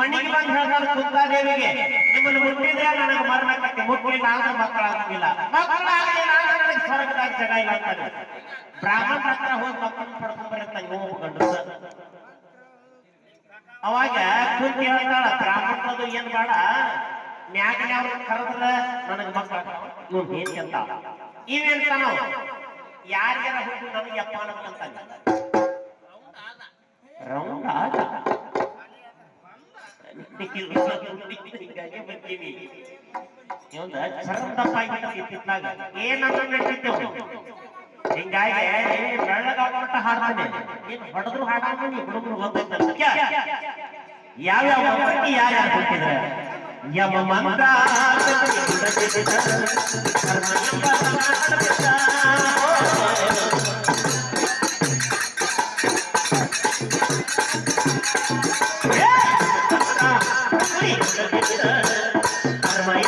ಮನೆಗೆ ಬಂದು ಹೇಳ್ತಾರೆ ಸುತ್ತಾದೇವಿಗೆ ನಿಮ್ಮನ್ನು ಮುಟ್ಟಿದ್ರೆ ನನಗೆ ಮರಣಕ್ಕೆ ಮುಟ್ಟಿಲ್ಲ ಆದ್ರೆ ಮಕ್ಕಳಾಗಂಗಿಲ್ಲ ಮಕ್ಕಳಾಗಲಿಲ್ಲ ಅಂದ್ರೆ ನನಗೆ ಸ್ವರ್ಗದಾಗ ಜನ ಇಲ್ಲ ಅಂತಾರೆ ಬ್ರಾಹ್ಮಣ ಹತ್ರ ಹೋಗಿ ಮಕ್ಕಳನ್ನ ಪಡ್ಕೊಂಡ್ಬರುತ್ತೆ ಹೋಗಿ ಗಂಡಸ. ಅವಾಗ ಕುಂತಿ ಹೇಳ್ತಾಳ ಬ್ರಾಹ್ಮಣದು ಏನ್ ಬೇಡ ಮ್ಯಾಗಿನ ಅವ್ರ ಕರೆದ್ರ ನನಗೆ ಮಕ್ಕಳ ಇವ್ ಏನ್ ಅಂತ ಇವೇಂತಾನ ಯಾರ್ಯಾರ ಹುಟ್ಟು ನನಗೆ ಅಪ್ಪ ಅಂತ ರೌಂಡ್ ಆದ. ಹೀಗಾಗಿ ನಡೀತೇವೆ ಹಿಂಗಾಗಿ ಯಾವ್ಯಾವ ಯಮ ಮಂತ್ರ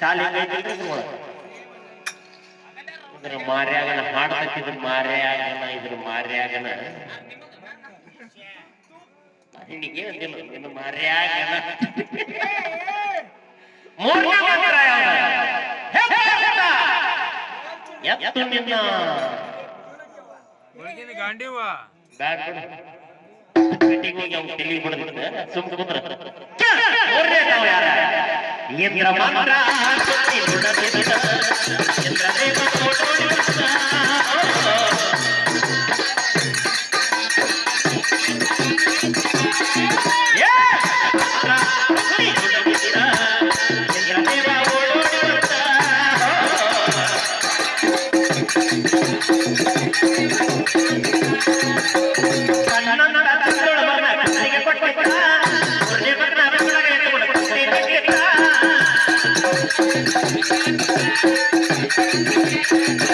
ಬಂದಿದ್ದ ಶಾಲೆಗೆ ಇದ್ರ ಮಾರ್ಯಾಗನ ಹಾಡ್ತಕ್ಕಿದ್ರ ಮಾರ್ಯಾಗನ ಇದ್ರ ಮಾರ್ಯಾಗನ. ನಿನಗೆ ಅಂದಿಲ್ಲ ನಿನ್ನ ಮಾರ್ಯಾಗನ. ಮೂರನೇ ಮಂತ್ರ ಎತ್ತು ನಿನ್ನ. ಒಳಗಿನ ಗಾಂಡಿವ. ಬ್ಯಾಡ್ ಬಿಡು. ಹೋಗಿ ಅವ್ನು ಸುಮ್ ಕುಂದ್ರ. ಮೂರನೇ ತಾವ ಯಾರ? ಇಂದ್ರ ಮಂತ್ರ ಸುತ್ತಿ フフフフフ。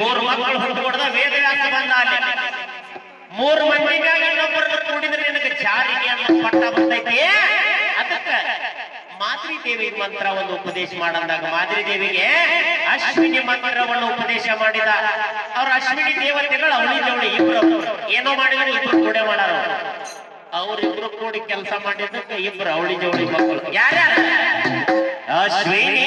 ಮೂರು ಮಕ್ಕಳು ಹುಟ್ಟು ಕೊಡದ ವೇದವ್ಯಾಸ ಬಂದ ಅಲ್ಲಿ. ಮೂರು ಮಂದಿಗಾಗಿ ಇನ್ನೊಬ್ಬರು ಕೂಡಿದ್ರೆ ನಿನಗೆ ಜಾರಿಗೆ ಅನ್ನೋ ಪಟ್ಟ ಬಂದೈತೆ. ಅದಕ್ಕ ಮಾದ್ರಿ ದೇವಿ ಮಂತ್ರ ಒಂದು ಉಪದೇಶ ಮಾಡಂದಾಗ ಮಾದ್ರಿ ದೇವಿಗೆ ಅಶ್ವಿನಿ ಮಂತ್ರವನ್ನು ಉಪದೇಶ ಮಾಡಿದ. ಅವ್ರ ಅಶ್ವಿನಿ ದೇವತೆಗಳು ಅವಳಿ ಜವಳಿ ಇಬ್ರು. ಏನೋ ಮಾಡಿದ್ರು ಇಬ್ರು ಕೂಡ ಮಾಡಾರ. ಅವ್ರಿಬ್ರು ಕೂಡಿ ಕೆಲಸ ಮಾಡಿದ್ದಕ್ಕೆ ಇಬ್ರು ಅವಳಿ ಜವಳಿ ಮಕ್ಕಳು. ಯಾರ್ಯಾರ? ಅಶ್ವಿನಿ.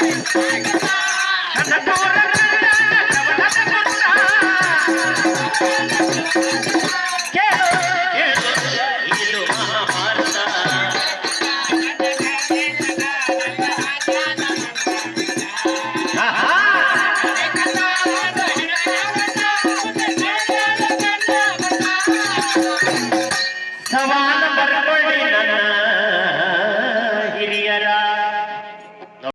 Bang, bang.